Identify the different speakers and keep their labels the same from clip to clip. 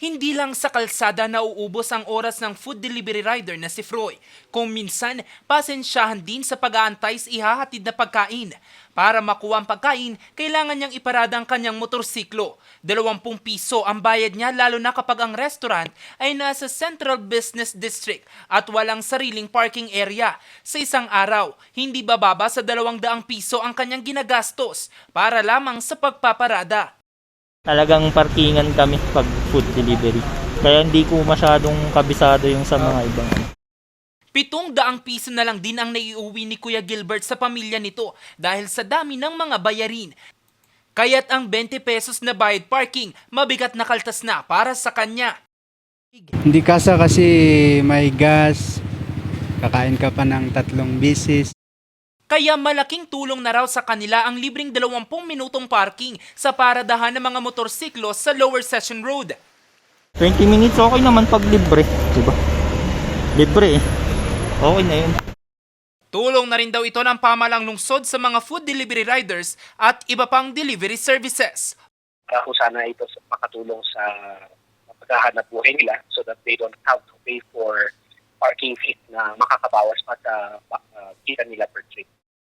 Speaker 1: Hindi lang sa kalsada nauubos ang oras ng food delivery rider na si Froy. Kung minsan, pasensyahan din sa pag-aantay sa ihahatid na pagkain. Para makuha ang pagkain, kailangan niyang iparada ang kanyang motorsiklo. 20 piso ang bayad niya lalo na kapag ang restaurant ay nasa Central Business District at walang sariling parking area. Sa isang araw, hindi bababa sa 200 piso ang kanyang ginagastos para lamang sa pagpaparada.
Speaker 2: Talagang parkingan kami pag food delivery. Kaya hindi ko masyadong kabisado yung sa mga ibang ano.
Speaker 1: Pitong daang piso na lang din ang naiuwi ni Kuya Gilbert sa pamilya nito dahil sa dami ng mga bayarin. Kaya't ang 20 pesos na bayad parking, mabigat na kaltas na para sa kanya.
Speaker 3: Hindi kasa kasi may gas, kakain ka pa ng tatlong bisis.
Speaker 1: Kaya malaking tulong na raw sa kanila ang libreng 20 minutong parking sa paradahan ng mga motorsiklo sa Lower Session Road.
Speaker 2: 20 minutes okay naman pag libre, diba? Libre eh. Okay na yun.
Speaker 1: Tulong na rin daw ito ng pamalang lungsod sa mga food delivery riders at iba pang delivery services.
Speaker 4: kung sana ito sa- makatulong sa paghahanap buhay nila so that they don't have to pay for parking fees na makakabawas pa sa uh, kita nila per trip.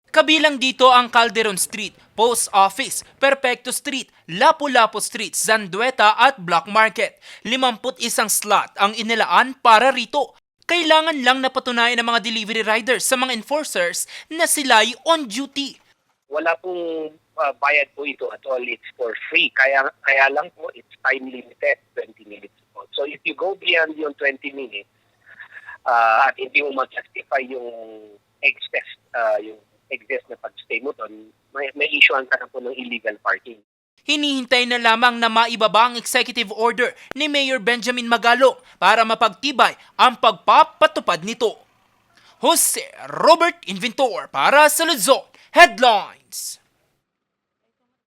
Speaker 1: Kabilang dito ang Calderon Street, Post Office, Perfecto Street, Lapu-Lapu Street, Zandueta at Block Market. 51 slot ang inilaan para rito. Kailangan lang napatunayan ng mga delivery riders sa mga enforcers na sila'y on duty.
Speaker 4: Wala pong uh, bayad po ito at all. It's for free. Kaya, kaya lang po, it's time limited, 20 minutes po. So if you go beyond yung 20 minutes, uh, at hindi mo ma-justify yung excess, uh, yung excess na pag-stay mo doon, may, may issuean ka na ng illegal parking.
Speaker 1: Hinihintay na lamang na maibaba ang executive order ni Mayor Benjamin Magalong para mapagtibay ang pagpapatupad nito. Jose Robert Inventor para sa Luzon Headlines.